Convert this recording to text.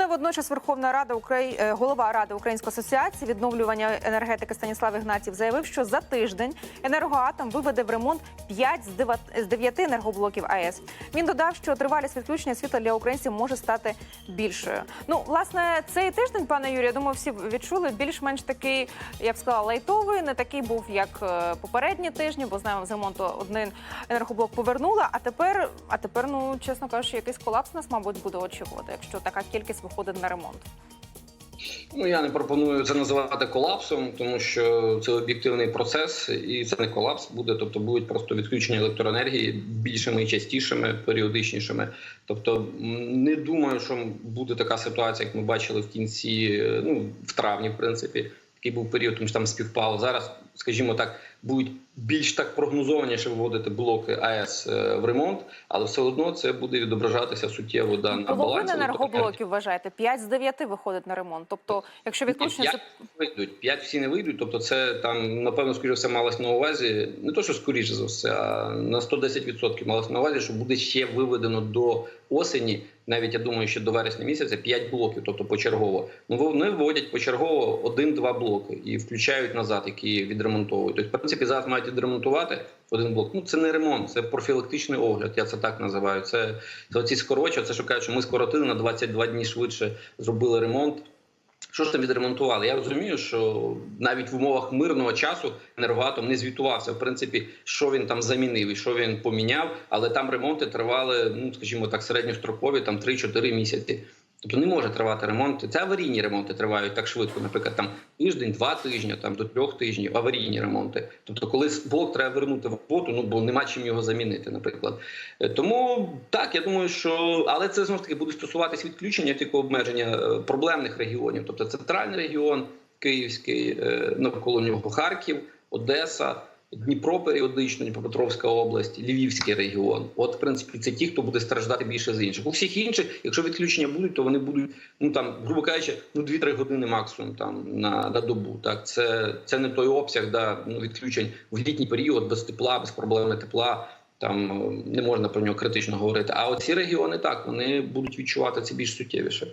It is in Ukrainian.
І водночас Верховна Рада Украї... е, голова Ради Української асоціації відновлювання енергетики Станіслав Ігнатів заявив, що за тиждень енергоатом виведе в ремонт 5 з дива- з 9 енергоблоків АЕС. Він додав, що тривалість відключення світла для українців може стати більшою. Ну, власне, цей тиждень, пане Юрію, я думаю, всі відчули більш-менш такий, я б сказала, лайтовий, не такий був, як е, попередні тижні, бо знаємо, з ремонту один енергоблок повернула. А тепер, а тепер, ну чесно кажучи, якийсь колапс нас, мабуть, буде очікувати, якщо така кількість виходить на ремонт. Ну я не пропоную це називати колапсом, тому що це об'єктивний процес, і це не колапс буде. Тобто будуть просто відключення електроенергії більшими і частішими, періодичнішими. Тобто, не думаю, що буде така ситуація, як ми бачили в кінці, е, ну в травні, в принципі, такий був період, тому що там співпало. Зараз, скажімо так, будуть більш так прогнозованіше виводити блоки АЕС е, в ремонт, але все одно це буде відображатися суттєво да, на Половина енергоблоків вважаєте, 5 з 9 виходить на ремонт. Тобто, якщо відключення П'ять вийдуть, п'ять всі не вийдуть. Тобто, це там напевно скоріше все малось на увазі. Не то, що скоріше за все, а на 110% малось на увазі, що буде ще виведено до осені. Навіть я думаю, що до вересня місяця 5 блоків, тобто почергово. Ну вони вводять почергово один-два блоки і включають назад, які відремонтовують. Тобто, в принципі, зараз мають відремонтувати один блок. Ну це не ремонт, це профілактичний огляд. Я це так називаю. Це, оці скорочення, це що кажуть, що ми скоротили на 22 дні швидше, зробили ремонт. Що ж там відремонтували? Я розумію, що навіть в умовах мирного часу енергоатом не звітувався. В принципі, що він там замінив і що він поміняв, але там ремонти тривали, ну скажімо так, середньострокові, там 3-4 місяці. Тобто не може тривати ремонт. Це аварійні ремонти тривають так швидко. Наприклад, там тиждень, два тижні, там до трьох тижнів аварійні ремонти. Тобто, коли блок треба вернути в роботу, ну бо нема чим його замінити, наприклад. Е, Тому так я думаю, що але це знову ж таки буде стосуватись відключення тільки обмеження е, проблемних регіонів, тобто центральний регіон, Київський, е, навколо нього Харків, Одеса. Дніпро періодично, Дніпропетровська область, Львівський регіон. От, в принципі, це ті, хто буде страждати більше з інших. У всіх інших, якщо відключення будуть, то вони будуть, ну там, грубо кажучи, ну 2-3 години максимум там на, на добу. Так, це, це не той обсяг да, ну, відключень в літній період без тепла, без проблеми тепла. Там не можна про нього критично говорити. А оці регіони так вони будуть відчувати це більш суттєвіше.